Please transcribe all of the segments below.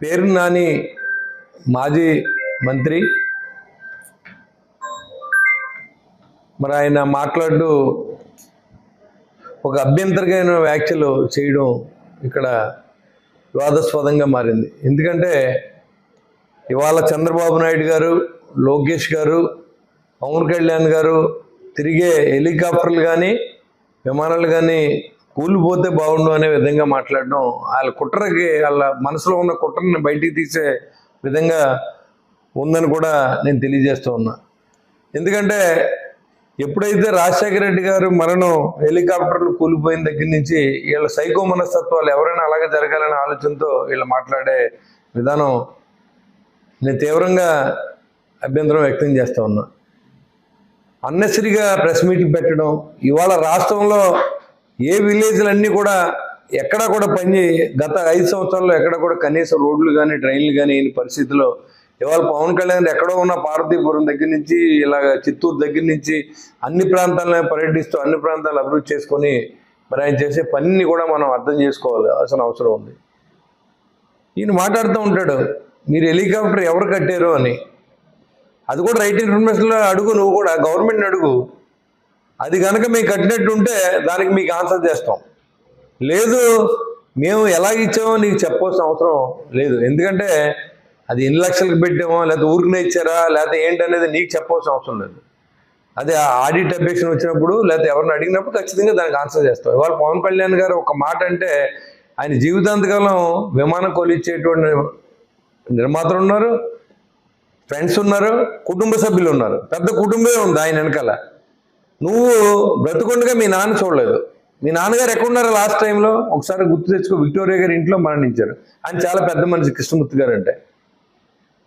పేరు నాని మాజీ మంత్రి. మరి ఆయన మాట్లాడుతూ ఒక అభ్యంతరమైన వ్యాఖ్యలు చేయడం ఇక్కడ వివాదాస్పదంగా మారింది. ఎందుకంటే ఇవాళ చంద్రబాబు నాయుడు గారు లోకేష్ గారు పవన్ కళ్యాణ్ గారు తిరిగే హెలికాప్టర్లు కానీ విమానాలు కానీ కూలిపోతే బాగుండు అనే విధంగా మాట్లాడడం వాళ్ళ కుట్రకి వాళ్ళ మనసులో ఉన్న కుట్రని బయటికి తీసే విధంగా ఉందని కూడా నేను తెలియజేస్తూ ఉన్నా. ఎందుకంటే ఎప్పుడైతే రాజశేఖర రెడ్డి గారు మరణం హెలికాప్టర్లు కూలిపోయిన దగ్గర నుంచి వీళ్ళ సైకో మనస్తత్వాలు ఎవరైనా అలాగే జరగాలనే ఆలోచనతో వీళ్ళు మాట్లాడే విధానం నేను తీవ్రంగా అభ్యంతరం వ్యక్తం చేస్తూ ఉన్నా. అన్నెసరిగా ప్రెస్ మీటింగ్ పెట్టడం ఇవాళ రాష్ట్రంలో ఏ విలేజ్లన్నీ కూడా ఎక్కడ కూడా పని గత ఐదు సంవత్సరాల్లో ఎక్కడ కూడా కనీసం రోడ్లు కానీ ట్రైన్లు కానీ అయిన పరిస్థితిలో ఇవాళ పవన్ కళ్యాణ్ ఎక్కడో ఉన్న పార్వతీపురం దగ్గర నుంచి ఇలాగ చిత్తూరు దగ్గర నుంచి అన్ని ప్రాంతాలను పర్యటిస్తూ అన్ని ప్రాంతాలు అభివృద్ధి చేసుకొని మరి ఆయన చేసే పనిని కూడా మనం అర్థం చేసుకోవాలి. అవసరం ఉంది. ఈయన మాట్లాడుతూ ఉంటాడు మీరు హెలికాప్టర్ ఎవరు కట్టారు? అని. అది కూడా రైట్ ఇన్ఫర్మేషన్లో అడుగు నువ్వు కూడా గవర్నమెంట్ని అడుగు. అది కనుక మేము కట్టినట్టు ఉంటే దానికి మీకు ఆన్సర్ చేస్తాం. లేదు మేము ఎలా ఇచ్చామో నీకు చెప్పవలసిన అవసరం లేదు. ఎందుకంటే అది ఎన్ని లక్షలకు పెట్టామో లేకపోతే ఊరికినే ఇచ్చారా లేకపోతే ఏంటనేది నీకు చెప్పవలసిన అవసరం లేదు. అదే ఆడిట్ అబ్జెక్షన్ వచ్చినప్పుడు లేకపోతే ఎవరిని అడిగినప్పుడు ఖచ్చితంగా దానికి ఆన్సర్ చేస్తాం. ఇవాళ పవన్ కళ్యాణ్ గారు ఒక మాట అంటే ఆయన జీవితాంతకాలం విమానం కొలిచ్చేటువంటి నిర్మాతలు ఉన్నారు ఫ్రెండ్స్ ఉన్నారు కుటుంబ సభ్యులు ఉన్నారు. పెద్ద కుటుంబమే ఉంది ఆయన వెనకాల. నువ్వు బ్రతుకుండగా మీ నాన్న చూడలేదు. మీ నాన్నగారు ఎక్కడున్నారు లాస్ట్ టైంలో ఒకసారి గుర్తు తెచ్చుకో విక్టోరియా గారి ఇంట్లో మరణించారు. ఆయన చాలా పెద్ద మనిషి కృష్ణమూర్తి గారు అంటే.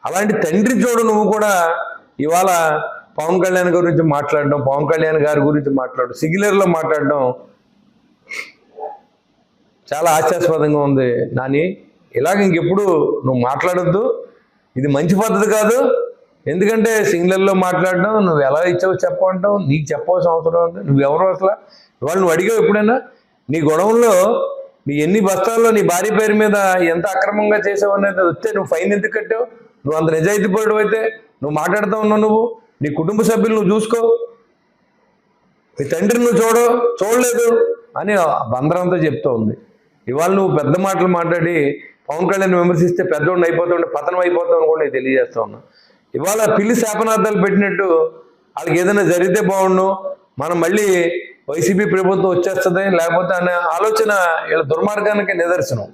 అలాంటి తండ్రి చూడు నువ్వు కూడా ఇవాళ పవన్ కళ్యాణ్ గురించి మాట్లాడడం పవన్ కళ్యాణ్ గారి గురించి మాట్లాడడం సిగిలర్లో మాట్లాడడం చాలా ఆశాస్పదంగా ఉంది. నాని ఇలాగ ఇంకెప్పుడు నువ్వు మాట్లాడొద్దు. ఇది మంచి పద్ధతి కాదు. ఎందుకంటే సింగిలర్లో మాట్లాడడం నువ్వు ఎలా ఇచ్చావు చెప్పమంటావు నీకు చెప్పవలసిన అవసరం ఉంది నువ్వెవరు అసలు? ఇవాళ నువ్వు అడిగావు ఎప్పుడైనా నీ గొడవంలో నీ ఎన్ని బస్తాల్లో నీ భార్య పేరు మీద ఎంత అక్రమంగా చేసావు అనేది వస్తే నువ్వు ఫైన్ ఎందుకు కట్టావు? నువ్వు అంత నిజాయితీ పరుడు అయితే నువ్వు మాట్లాడుతూ ఉన్నావు నువ్వు నీ కుటుంబ సభ్యులు నువ్వు చూసుకో నీ తండ్రిని నువ్వు చూడ చూడలేదు అని బందరంతో చెప్తూ ఉంది. ఇవాళ నువ్వు పెద్ద మాటలు మాట్లాడి పవన్ కళ్యాణ్ విమర్శిస్తే పెద్దోడిని అయిపోతుండే పతనం అయిపోతావు కూడా నేను తెలియజేస్తా ఉన్నా. ఇవాళ పిల్లి శాపనార్థాలు పెట్టినట్టు వాళ్ళకి ఏదైనా జరిగితే బాగుండు. మనం మళ్ళీ వైసీపీ ప్రభుత్వం వచ్చేస్తుంది లేకపోతే అనే ఆలోచన వీళ్ళ దుర్మార్గానికి నిదర్శనం.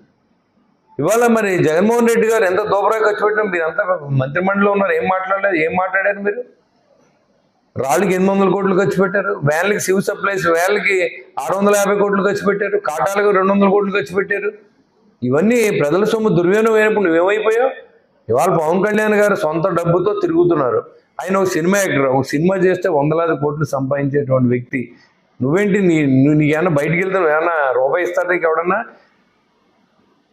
ఇవాళ మరి జగన్మోహన్ రెడ్డి గారు ఎంత దోబరా ఖర్చు పెట్టడం మీరు అంతా మంత్రిమండలిలో ఉన్నారు ఏం మాట్లాడలేదు ఏం మాట్లాడారు మీరు? రాళ్ళకి ఎనిమిది వందల కోట్లు ఖర్చు పెట్టారు వ్యాన్లకి సివిల్ సప్లైస్ వ్యాన్లకి ఆరు వందల యాభై కోట్లు ఖర్చు పెట్టారు కాటాలకు రెండు వందల కోట్లు ఖర్చు పెట్టారు. ఇవన్నీ ప్రజల సొమ్ము దుర్వినియోగం అయినప్పుడు నువ్వేమైపోయావు? ఇవాళ పవన్ కళ్యాణ్ గారు సొంత డబ్బుతో తిరుగుతున్నారు. ఆయన ఒక సినిమా యాక్టర్ ఒక సినిమా చేస్తే వందలాది కోట్లు సంపాదించేటువంటి వ్యక్తి. నువ్వేంటి నీ నువ్వు నీకేమన్నా బయటికి వెళ్తే ఏమన్నా రూపాయి ఇస్తాడు నీకు ఎవడన్నా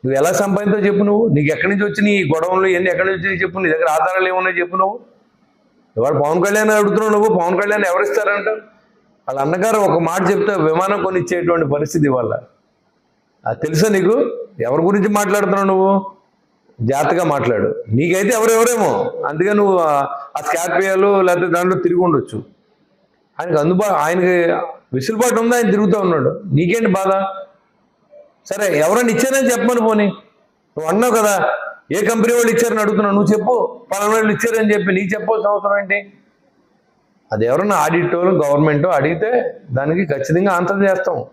నువ్వు ఎలా సంపాదించావు చెప్పు నువ్వు. నీకు ఎక్కడి నుంచి వచ్చి నీ గొడవలు ఇవన్నీ ఎక్కడి నుంచి వచ్చినాయి చెప్పు. నీ దగ్గర ఆధారాలు ఏమున్నాయి చెప్పు నువ్వు. ఇవాళ పవన్ కళ్యాణ్ అడుగుతున్నావు నువ్వు పవన్ కళ్యాణ్ ఎవరిస్తారంట? వాళ్ళ అన్నగారు ఒక మాట చెప్తే విమానం కొనిచ్చేటువంటి పరిస్థితి ఇవాళ. అది తెలుసా నీకు? ఎవరి గురించి మాట్లాడుతున్నావు నువ్వు? జాగ్రత్తగా మాట్లాడు. నీకైతే ఎవరెవరేమో. అందుకే నువ్వు ఆ- స్కార్పియోలు లేకపోతే దాంట్లో తిరిగి ఉండొచ్చు. ఆయనకు అందుబా ఆయనకి విసులుబాటు ఉందా ఆయన తిరుగుతూ ఉన్నాడు. నీకేంటి బాధ? సరే ఎవరైనా ఇచ్చారని చెప్పమని పోనీ. నువ్వు అన్నావు కదా ఏ కంపెనీ వాళ్ళు ఇచ్చారని అడుగుతున్నావు నువ్వు చెప్పు. పలానా వాళ్ళు ఇచ్చారని చెప్పి నీకు చెప్పాల్సిన అవసరం ఏంటి? అది ఎవరన్నా ఆడిటో గవర్నమెంటో అడిగితే దానికి ఖచ్చితంగా ఆన్సర్ చేస్తాం.